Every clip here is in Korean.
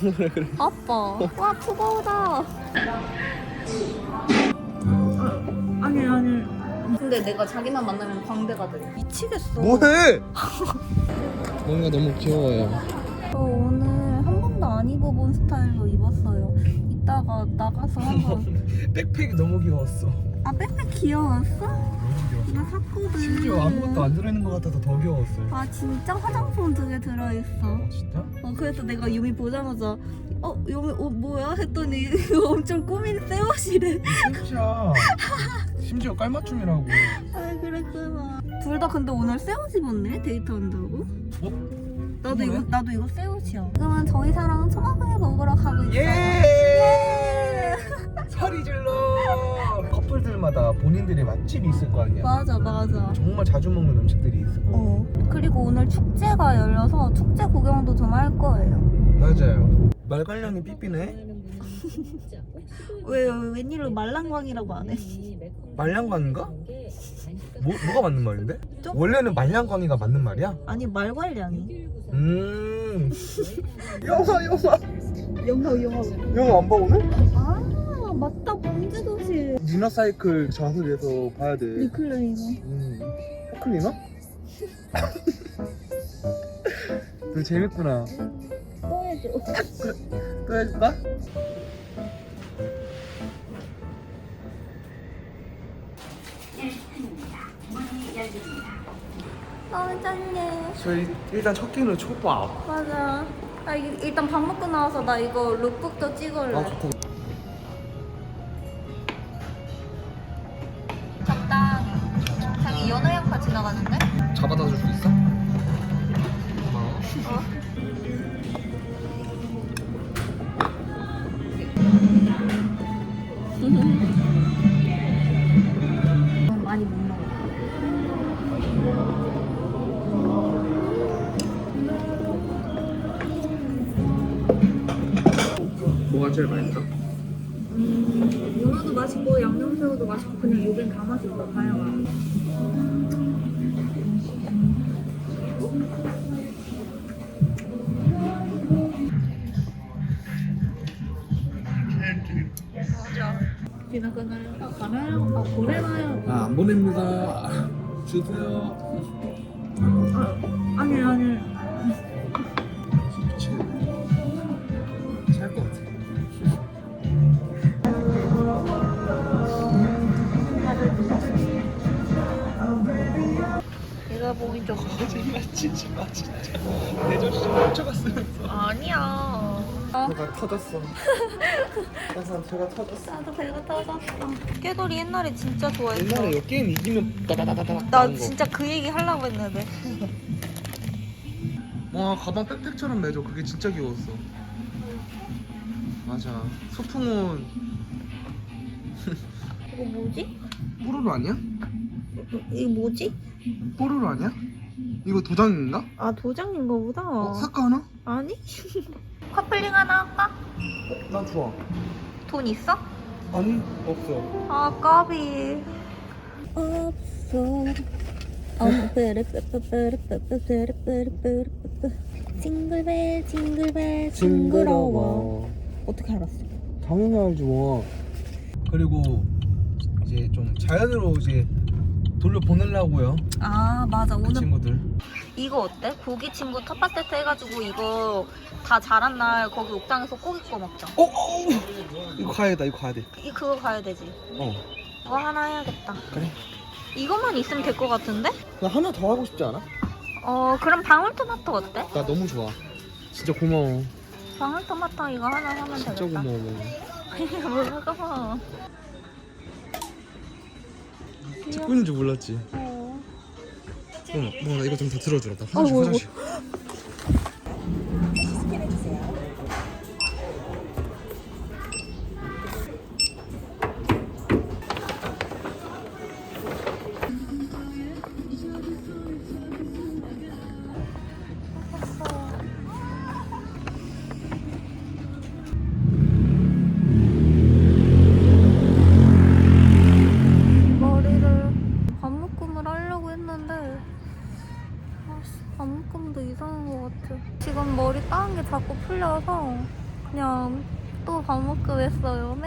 그래 그래 아빠. 와 푸바오다. 아니 아니. 근데 내가 자기만 만나면 광대가 돼. 미치겠어. 뭐해 뭔가 너무 귀여워요 저 오늘 한 번도 안 입어본 스타일로 입었어요. 이따가 나가서 한번. 백팩이 너무 귀여웠어 아 백팩 귀여웠어? 나 샀거든. 심지어 아무것도 안 들어있는 것 같아서 더 귀여웠어 아 진짜 화장품 두 개 들어있어. 진짜? 어 그래서 내가 유미 보자마자 어 유미 어 뭐야 했더니 엄청 꾸민 새 옷이래. 진짜 심지어 깔맞춤이라고 아 그랬구나. 둘 다 근데 오늘 새 옷 입었네 데이트 한다고. 어? 나도 이거? 나도 이거 새 옷이야. 그러면 저희 사랑 초밥을 먹으러 가고 있어요. 예! 소리 질러 커플들마다 본인들의 맛집이 있을 거 아니야 맞아 맞아. 정말 자주 먹는 음식들이 있을 거고 어 그리고 오늘 축제가 열려서 축제 구경도 좀 할 거예요. 맞아요 말괄량이 삐삐네 왜 웬일로 말랑광이라고 안 해? 말량광인가? 뭐, 뭐가 맞는 말인데? 좀- 원래는 말량광이가 맞는 말이야? 아니 말괄량이. 음 영화 영화 영어. 영화 안 봐 오늘? 아 맞다 범죄도시. 리너사이클 좌석에서 봐야 돼 리클레이너. 음. 클리너? 너 재밌구나 또 해줘. 또 해줄까? 너무 짠해. 저희 일단 첫 끼는 초밥 맞아. 나 이- 일단 밥 먹고 나와서 나 이거 룩북도 찍을래. 아 좋다 뭐가 제일 맛있어? 연어도 맛있고 양념새우도 맛있고 그냥 요긴 다 맛있어 다양한. 아 가나요? 아 보내나요? 아, 안 보냅니다. 주세요. 아 아니 아니. 내가 보기 좀. 거짓말 치지 마, 진짜. 내 정신 좀 훔쳐갔으면서. 아니야. 배가 터졌어. 항상 배가 터졌어. 나도 배가 터졌어. 깨돌이 옛날에 진짜 좋아했어. 옛날에 이 게임 이기면 따다다다닥 나 진짜 그 얘기 하려고 했는데. 와 가방 백팩처럼 매줘 그게 진짜 귀여웠어 맞아 소풍은 이거 뭐지? 뽀로로 아니야? 이거 뭐지? 뽀로로 아니야? 이거 도장인가? 아 도장인가 보다. 어, 사까 하나? 아니? 커플링 하나 할까? 난 좋아 돈 있어? 아니 없어 아 까비. 없어. 징글벨 징글벨 징그러워. 어떻게 알았어? 당연히 알지 뭐 그리고 이제 좀 자연으로 이제 돌려 보내려고요 아 맞아 그 오늘 친구들 이거 어때? 고기 친구 텃밭 세트 해가지고 이거 다 자란 날 거기 옥상에서 고기 구워 먹자. 어, 어, 이거 가야 돼 이거 가야 돼 이 그거 가야 되지. 어. 그거 하나 해야겠다. 그래 이것만 있으면 될 것 같은데? 나 하나 더 하고 싶지 않아? 어 그럼 방울토마토 어때? 나 너무 좋아 진짜 고마워 방울토마토 이거 하나 하면 진짜 되겠다. 고마워 뭐라고? 찍고 있는 줄 몰랐지 어. 어, 어, 나 이거 좀더 들어주라. 나 화장실, 어이구, 화장실.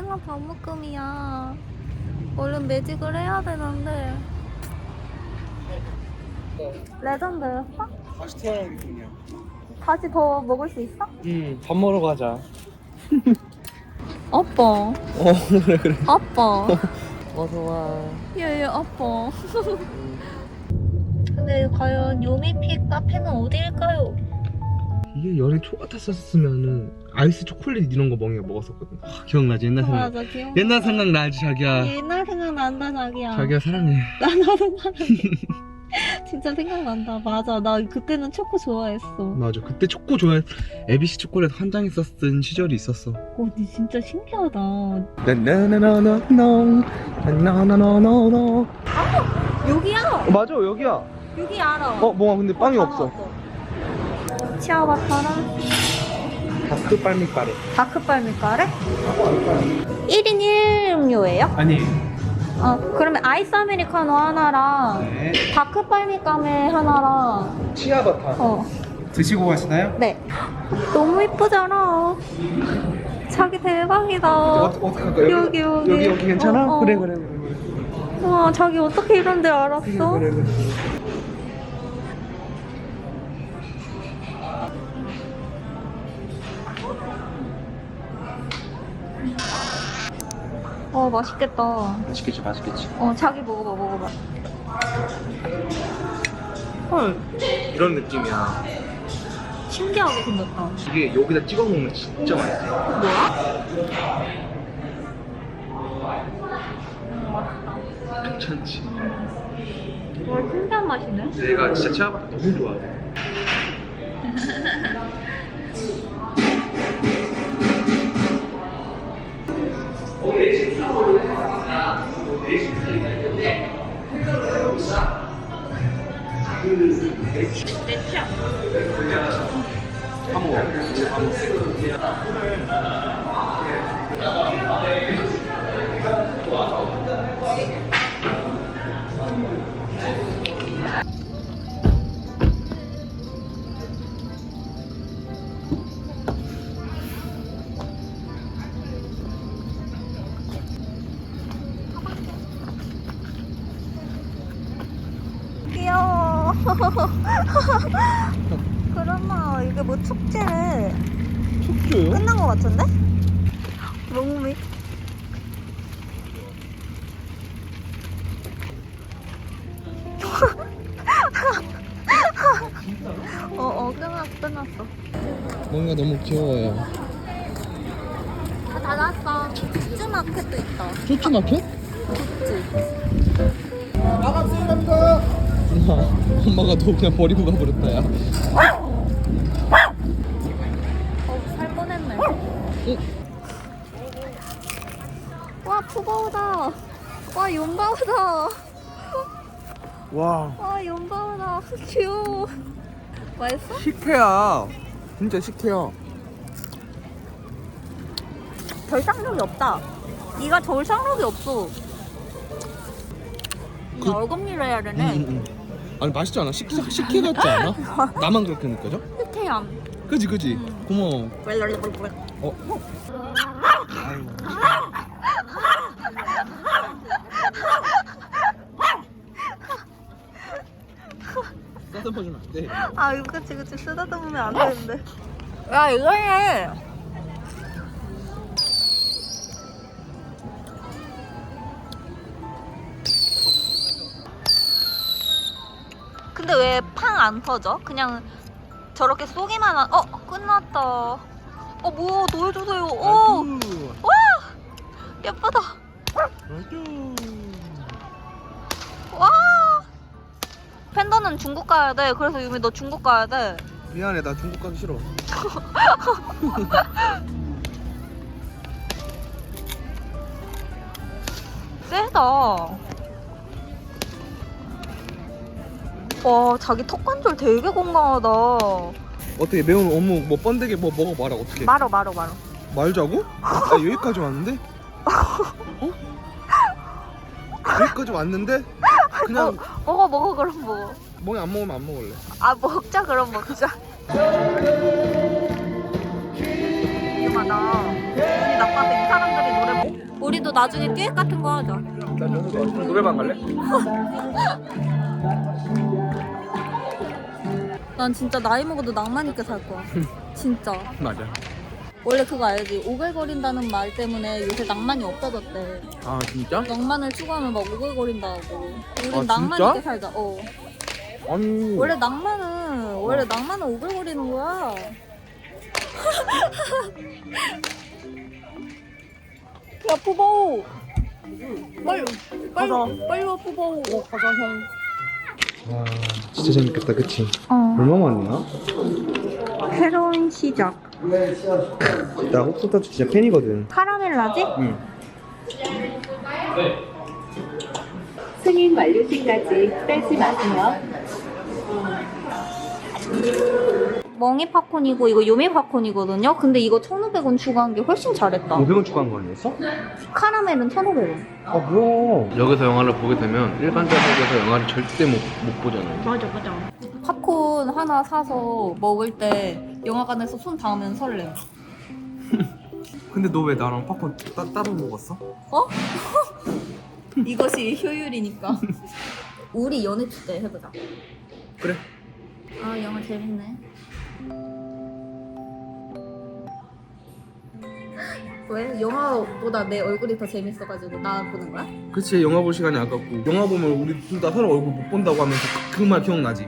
맨날 반묶음이야. 얼른 매직을 해야 되는데. 레전드 였어? 다시 태어나겠군요. 다시 더 먹을 수 있어? 응, 밥 먹으러 가자. 아빠. 어, 그래, 그래. 아빠. 어서와. 예예 아빠. 근데 과연 요미픽 카페는 어디일까요? 이게 열에 초 같았었으면은 아이스 초콜릿 이런 거 멍이가 먹었었거든. 아, 기억나지? 옛날 생각. 맞아 기억. 옛날 생각 나지, 자기야. 옛날 생각 난다 자기야. 자기야, 사랑해. 나 나도 사랑해. 진짜 생각난다. 맞아. 나 그때는 초코 좋아했어. 맞아. 그때 초코 좋아해. ABC 초콜릿 한 장 있었던 시절이 있었어. 어, 니 진짜 신기하다. 나나나나나노 나나나나나노 여기야. 맞아 여기야 여기 알아. 어 뭐가 근데 빵이 어, 없어 치아바타랑 다크 빨미까레 다크빨 밀가래? 1인 1 음료예요? 아니 어, 그러면 아이스 아메리카노 하나랑 네 다크빨 밀가메 하나랑 치아바타 어, 드시고 가시나요? 네. 너무 이쁘잖아. 자기 대박이다. 어떻게 할까 여기, 여기. 여기 여기 괜찮아? 어, 어. 그래 그래 그래 와, 자기 어떻게 이런 데 알았어? 그래 그래 어, 맛있겠다. 맛있겠지 맛있겠지 어, 자기 먹어봐, 먹어봐. 헐, 이런 느낌이야 신기하게 생겼다. 이게 여기다 찍어 먹으면 진짜 맛있어 뭐야? 괜찮지 와, 신기한 맛이네. 내가 진짜 치아바타 너무 좋아해 내 취향. 다 먹어 다 먹어 그러나 이게 뭐 축제를 숙주요? 끝난 것 같은데? 롱미. 어, 어, 끝났어, 끝났어. 뭔가 너무 귀여워요 다 닫았어. 굿즈 마켓도 있다. 쭈쭈마켓? 굿즈. 엄마가 너 그냥 버리고 가버렸다 야 어, 살 뻔했네. 응. 와, 푸바오다. 와, 용바오다. 와 와, 용바오다. 귀여워. 맛있어? 식혜야 진짜 식혜야 결상력이 없다. 네가 결상력이 없어. 그- 그... 얼굴미를 해야 되네. 응, 응. 아니 맛있지 않아? 식, 식혜 같지 않아? 나만 그렇게 느껴져? 흑해양. 그지 그지 음. 고마워 어? 싸다봐주면 안돼 아, 이거 그치, 그치. 쓰다듬으면 안 되는데. 야, 이거 해. 근데 왜 팡 안 터져? 그냥 저렇게 쏘기만 한, 어, 끝났다. 어, 뭐, 더 해주세요. 어, 와! 예쁘다. 와! 팬더는 중국 가야 돼. 그래서 유미 너 중국 가야 돼. 미안해 나 중국 가기 싫어 세다. 와, 자기 턱 관절 되게 건강하다. 어떻게 매운 어묵 뭐 번데기 뭐 먹어봐라 어떻게 말어, 말어, 말어. 말자고? 나 여기까지 왔는데? 어? 여기까지 왔는데? 그냥 먹어, 먹어, 그럼 먹어. 멍이 안 먹으면 안 먹을래 아, 먹자, 그럼 먹자. 유마, 나 우리도 나중에 듀엣 같은 거 하자. 나 노래방 갈래? 난 진짜 나이 먹어도 낭만 있게 살 거야. 진짜. 맞아 원래 그거 알지? 오글거린다는 말 때문에 요새 낭만이 없어졌대. 아 진짜? 낭만을 추구하면 막 오글거린다고. 우린 아, 낭만 진짜? 있게 살자. 어. 아니 원래 낭만은 원래 낭만은 오글거리는 거야. 야 푸바오. 빨리 빨리 빨리 와 푸바오. 가자 형 와 진짜 재밌겠다 그치? 어. 얼마 만이야? 새로운 시작. 나 홉스타즈 진짜 팬이거든 카라멜 라지? 응 승인 완료 시까지 빼지 마세요. 멍이 팝콘이고 이거 요미 팝콘이거든요. 근데 이거 1,500원 추가한 게 훨씬 잘했다. 500원 추가한 거 아니었어? 카라멜은 1,500원. 아 뭐야 여기서 영화를 보게 되면 일반 좌석에서 영화를 절대 못, 못 보잖아요 맞아 맞아. 팝콘 하나 사서 먹을 때 영화관에서 손 닿으면 설레. 근데 너 왜 나랑 팝콘 따, 따로 먹었어? 어? 이것이 효율이니까. 우리 연애 축제 해보자. 그래 아 영화 재밌네. 왜? 영화보다 내 얼굴이 더 재밌어가지고 나 보는 거야? 그치 영화 볼 시간이 아깝고 영화 보면 우리 둘 다 서로 얼굴 못 본다고 하면서 그 말 기억나지?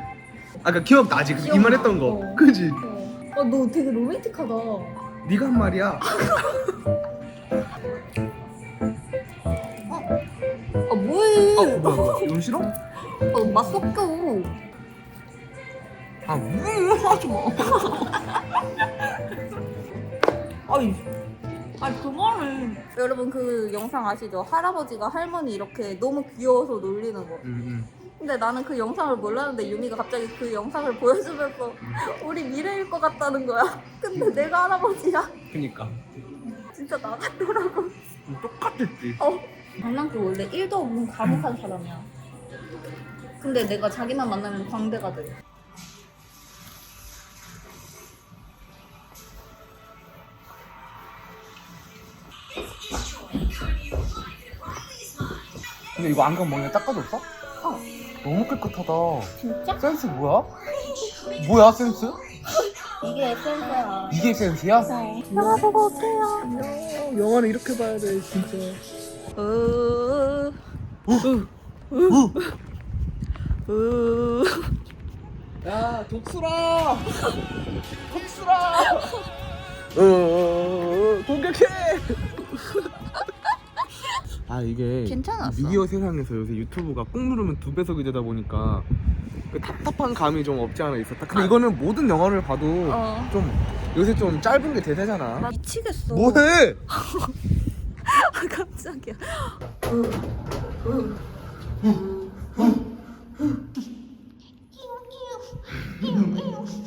아까 그러니까 기억나지? 그이말 했던 거 어. 그지? 어. 아, 너 되게 로맨틱하다. 네가 한 말이야 아, 뭐해? 아 뭐야 뭐야 이건 싫어? 어, 맛 섞여. 아 음, 하지 마 아이, 아니 그만해. 여러분 그 영상 아시죠? 할아버지가 할머니 이렇게 너무 귀여워서 놀리는 거. 음, 근데 나는 그 영상을 몰랐는데 유미가 갑자기 그 영상을 보여주면서 우리 미래일 것 같다는 거야. 근데 내가 할아버지야. 그니까 진짜 나 같더라고. 똑같았지 어. 장난기 원래 1도 없는 과묵한 사람이야. 근데 내가 자기만 만나면 광대가 돼. 근데 이거 안경 먹냐 닦아줬어? 어. 너무 깨끗하다 진짜? 센스 뭐야? 뭐야 센스? 이게 에센스야. 이게 센스야? 어. 영화 보고 올게요. 영화는 이렇게 봐야 돼 진짜. 야 독수라 독수라 어 공격해 아 이게 괜찮았어. 미디어 세상에서 요새 유튜브가 꾹 누르면 두 배속이 되다 보니까 그 답답한 감이 좀 없지 않아 있었다. 근데 아. 이거는 모든 영화를 봐도 어. 좀 요새 좀 짧은 게 대세잖아. 나 미치겠어. 뭐해? 아 깜짝이야.